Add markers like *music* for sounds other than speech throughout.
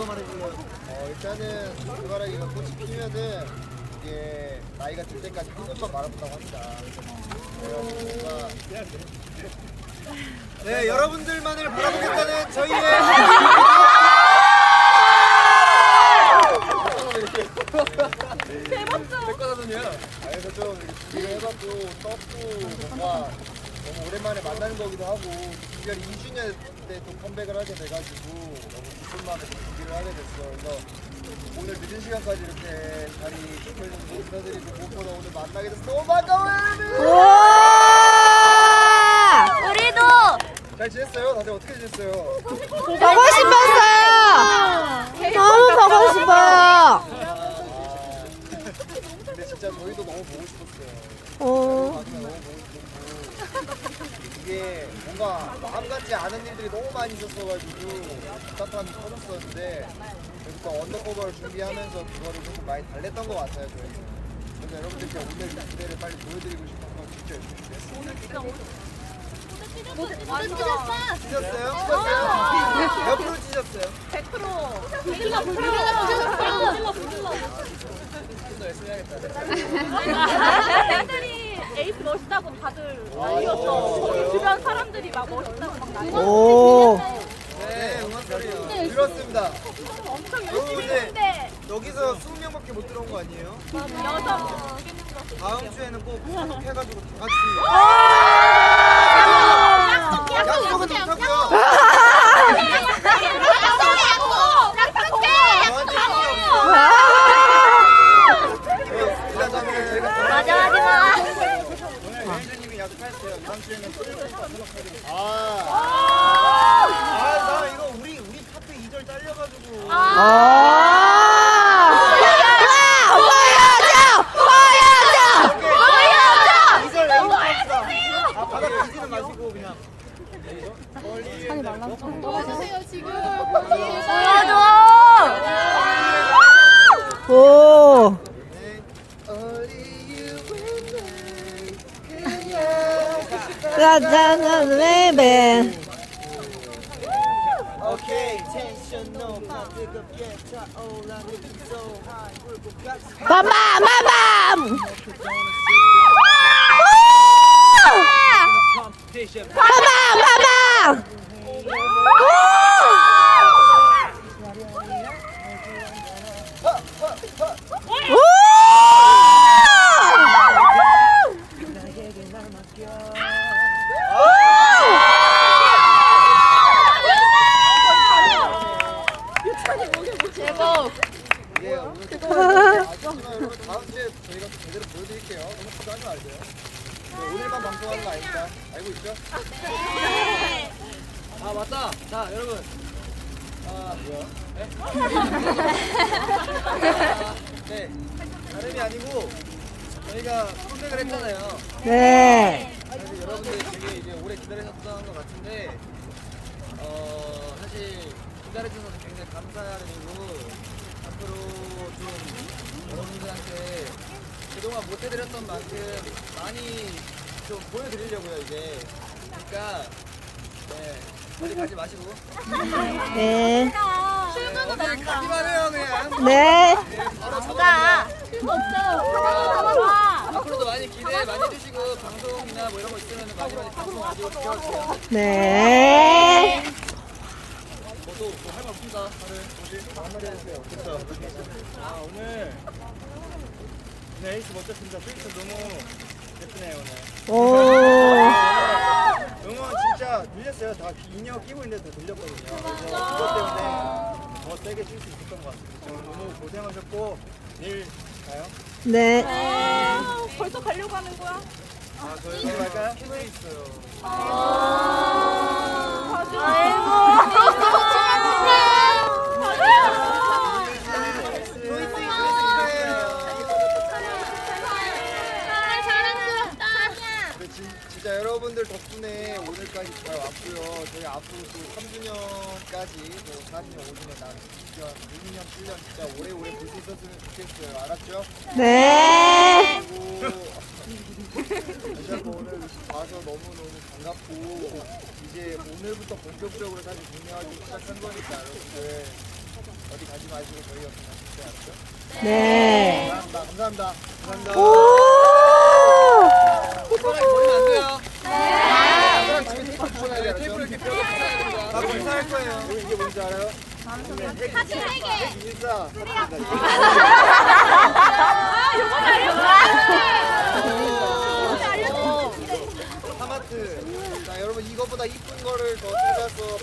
누가 말해줘요? 어, 일단은 해바라기가 꽃이 피면은 이게 나이가 들 때까지 한 번만 말아본다고 합니다. 그래가지고 뭔가 네, 여러분들만을 바라보겠다는 저희의 *laughs* 아, 그래서 좀 이렇게 준비를 해봤고 떡도 뭔가 너무 오랜만에 만나는 거기도 하고 특별히 2주년 때 또 컴백을 하게 돼가지고 너무 기쁜 마음에 좀 준비를 하게 됐어. 그래서 오늘 늦은 시간까지 이렇게 자리 지켜주셔서 인사드리고 무엇보다 오늘 만나게 돼서 너무 반가워요! 우와! 우리도 잘 지냈어요? 다들 어떻게 지냈어요? 보고 싶었어요. 너무 보고 싶어요. 근데 진짜 저희도 너무 보고 싶었어요. 오. 마지막 너무 보고 싶었고 이게 뭔가 마음 같지 않은 일들이 너무 많이 있었어가지고 답답함이 커졌었는데 그래서 또 언더커버를 준비하면서 그거를 조금 많이 달랬던 것 같아요 저희. 그래서 여러분들께 오늘 이 무대를 빨리 보여드리고 싶어서 진짜 열심히 했어요. 찢었어. 찢었어요? 찢었어요? 몇 프로 찢었어요? 100%. 우리가 불질러 불질러. 좀더 열심히 해야겠다. 에이스 멋있다고 다들 난리였어. 거기 주변 사람들이 막 멋있다고 막 난리. 오. 네, 응원 소리요. 들었습니다. 엄청 여러분 열심히 근데 했는데 여기서 20명밖에 못 들어온 거 아니에요? 여성 다음 주에는 꼭 해가지고 다 같이 약속 약속 약속은 못하고요. 약속해 약속 약속해 저한테 힘이 없어요. 부장님이 저희가 맞아 하지 마. 오늘 매니저님이 약속하셨어요. 다음 주에는 또 아, 아, 나 이거 우리 우리 카페 2절 딸려가지고. 아. 보여줘! 보여줘! 2절 레이저 합시다. 아, 바닥 뒤지는 마시고 그냥. 산이 말랐어. 보여줘! 오. 짜잔, 베이베. 오케이 텐션 높아 뜨겁게 차오르는 so high 같이! 예 오늘 특별히 아쉽지만 여러분 다음 주에 저희가 또 제대로 보여드릴게요 너무 걱정하지 마세요 네, 오늘만 방송하는 거 아닙니다 알고 있죠? 아 맞다 자 여러분 아 뭐야? *laughs* 네? 네 다름이 아니고 저희가 컴백을 했잖아요 네. 사실 여러분들이 되게 이제 오래 기다리셨던 것 같은데 어 사실 기다려주셔서 굉장히 감사한 일이고 앞으로 좀 여러분들한테 그동안 못 해드렸던 만큼 많이 좀 보여드리려고요 이제 그러니까 네 어디 가지 마시고 네. 출근은 어디 가기만 해요 그냥 네. 네, 바로 가. 출근 없어요. 앞으로도 많이 기대 많이 해주시고 방송이나 뭐 이런 거 있으면 많이 많이 방송 가지고 지켜주세요 네. 저도 뭐할말 없습니다. 다들 한마디 해주세요. 그렇죠. 아 오늘 오늘 에이스 멋졌습니다. 스위트 너무 예쁘네요 오늘. 오. 들렸어요. 다 인형 끼고 있는데 다 들렸거든요. 그래서 그것 때문에 더 세게 칠수 있었던 것 같습니다. 오늘 너무 고생하셨고 내일 가요? 네. 아, 벌써 가려고 하는 거야? 아 저희 내일 갈까요? 퀴즈 있어요. 아이고. *laughs* 진짜 여러분들 덕분에 오늘까지 잘 왔고요. 저희 앞으로 또 3주년까지 또 4주년, 5주년, 나 6년, 6년, 7년 진짜 오래오래 볼 수 있었으면 좋겠어요. 알았죠? 네. 그리고 다시 한번 오늘 와서 너무너무 반갑고 이제 오늘부터 본격적으로 다시 공략하기 시작한 거니까 여러분들 어디 가지 마시고 저희 옆에 가시죠. 알았죠? 네. 감사합니다. 감사합니다. 감사합니다. 오! 네. 손가락이 버리면 안 돼요. 저랑 집에 테이프 붙여놔야 돼요. 테이프를 이렇게 펴고 붙여야 됩니다. 나 인사할 거예요. 이게 뭔지 알아요? 사진 3개. 인사. 아, 요건 알려줘. 하마트. 자, 여러분 이거보다 이쁜 거를 더 찾아서.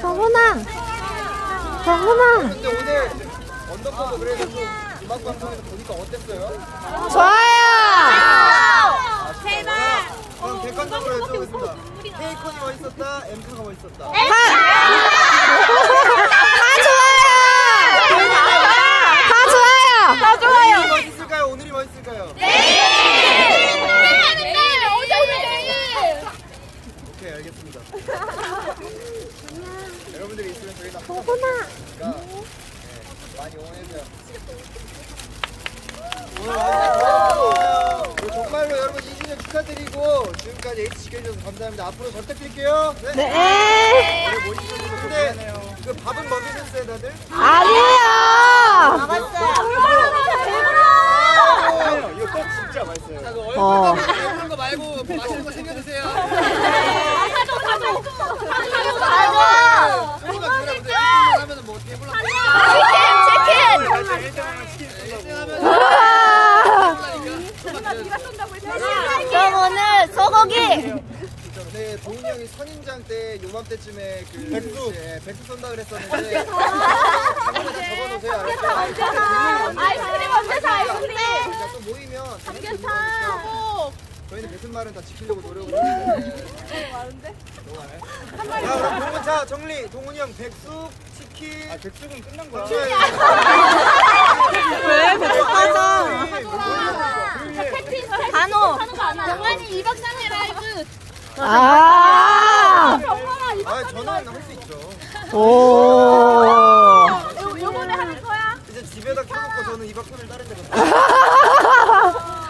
정훈아. 정훈아. 근데 오늘 언더커버 그래서 좀 음악 방송에서 보니까 어땠어요? 좋아요. 제발. 그럼 객관적으로 여쭤보겠습니다. 케이콘이 멋있었다, 엠카가 멋있었다. 다 좋아요. 다 좋아요. 오늘이 멋있을까요? 오늘이 멋있을까요? 오케이, 알겠습니다. *laughs* 여러분들이 있으면 저희는 항상 있으니까 네, 많이 응원해줘요. 오늘 와주셔서 그리고 정말로 여러분 2주년 축하드리고 지금까지 H 지켜주셔서 감사합니다. 앞으로 잘 부탁드릴게요. 네. 네. 오늘 모시는 분들 근데 그 밥은 뭐 드셨어요, 다들? 아니에요. 아, 이거 꼭 진짜 맛있어요. 자, 그 어. 얼굴 배부른 거 말고 맛있는 거 챙겨 드세요. 사줘, 사줘. 사줘, 사줘. 조금만 기다려보세요. 1등 하면은 뭐 어떻게 불러? 치킨, 치킨. 네, 1등 하면 네가 쏜다고 했잖아. 그럼 오늘 소고기. 네, 도훈이 형이 선인장 때 요맘때쯤에 그 백수, 예, 백수 쏜다 그랬었는데 한번에 적어놓으세요. 알았죠? 아이스크림 언제 사, 아이스크림. 자, 또 모이면 삼겹살. 저희는 뱉은 말은 다 지키려고 노력을 하는데. 너무 많아요? 자, 그럼 동훈 자 정리. 동훈이 형 백숙, 치킨. 아, 백숙은 끝난 거야. 왜 배고파서? 단호. 영환이 2박 3일 아. 아, 저는 할 수 있죠. 오. 요, 요번에 하는 거야? 이제 집에다 켜놓고 저는 이박 손을 다른 데 갔어요. *laughs*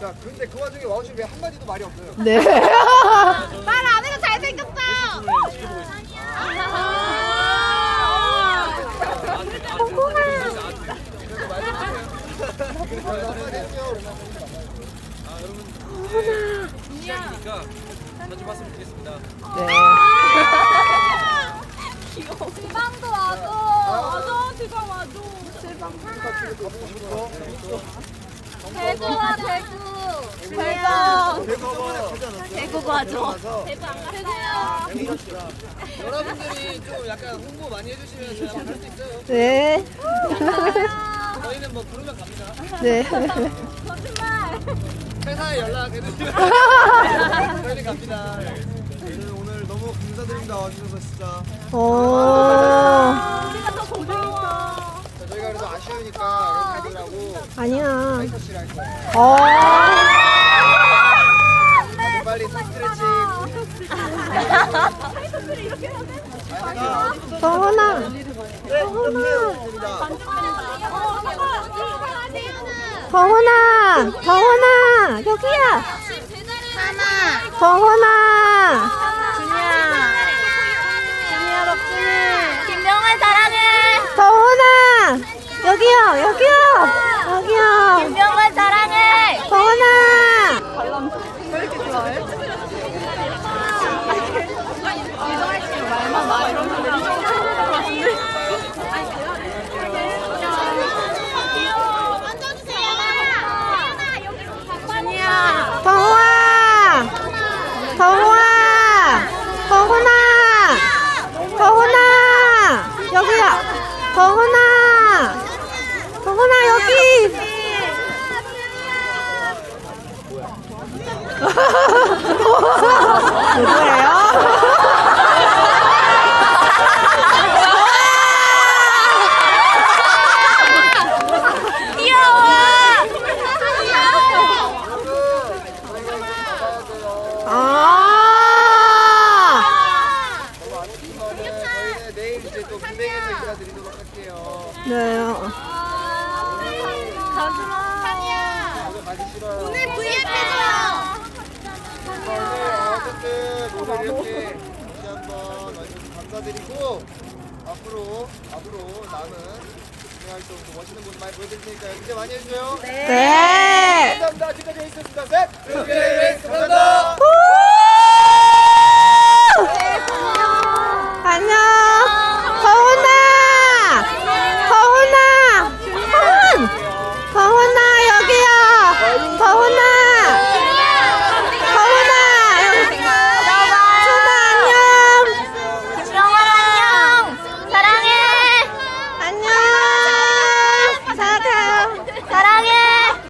자, 근데 그 와중에 와우씨 왜 한마디도 말이 없어요? 네. *laughs* 말 안 해도 잘생겼어. 해주세요. 그래서 한마디. 아, 시작이니까 자주 봤으면 좋겠습니다. 네. 지방도 와줘. 와줘, 지방 와줘. 대구 와 대구. 대구. 대구 저번에 가지 않았어요? 대구 가죠. 대구 안. 대구. 여러분들이 좀 약간 홍보 많이 해주시면 저희가 할 수 있어요. 네. 저희는 뭐 부르면 갑니다. 네. 거짓말. 회사에 연락해주시면 *laughs* 저희는 갑니다. 오늘, 오늘 너무 감사드립니다. 와주셔서 진짜. 오. 우리가 더 고마워. 자, 저희가 그래도 아쉬우니까 여러분들하고 아니야. 파이터씨를 할 거예요. 어. 다들 빨리 손 스트레칭. 파이터들이 이렇게 해야 돼? 자, 정훈아. 네, 이렇게 됩니다. 정훈아. 정훈아. 여기야. 하나. 정훈아. 준이야. 준이야, 덕준이. 김명환 사랑해. 정훈아. 여기요. 여기요. 여기요. 김명환 사랑해. 정훈아. 준이야. 정훈아. 정훈아. 정훈아. 정훈아. 여기야. 정훈아. 정훈아 여기. 누구예요? *laughs* 귀여워. 네. 오늘 가기 싫어요. 오늘 V앱 해줘요. 오늘 이렇게 다시 한번 와주셔서 감사드리고 앞으로 앞으로 남은 진행 활동도 멋있는 모습 많이 보여드릴 테니까요. 기대 많이 해주세요. 네. 감사합니다. 지금까지 에이스였습니다. 셋. 감사합니다.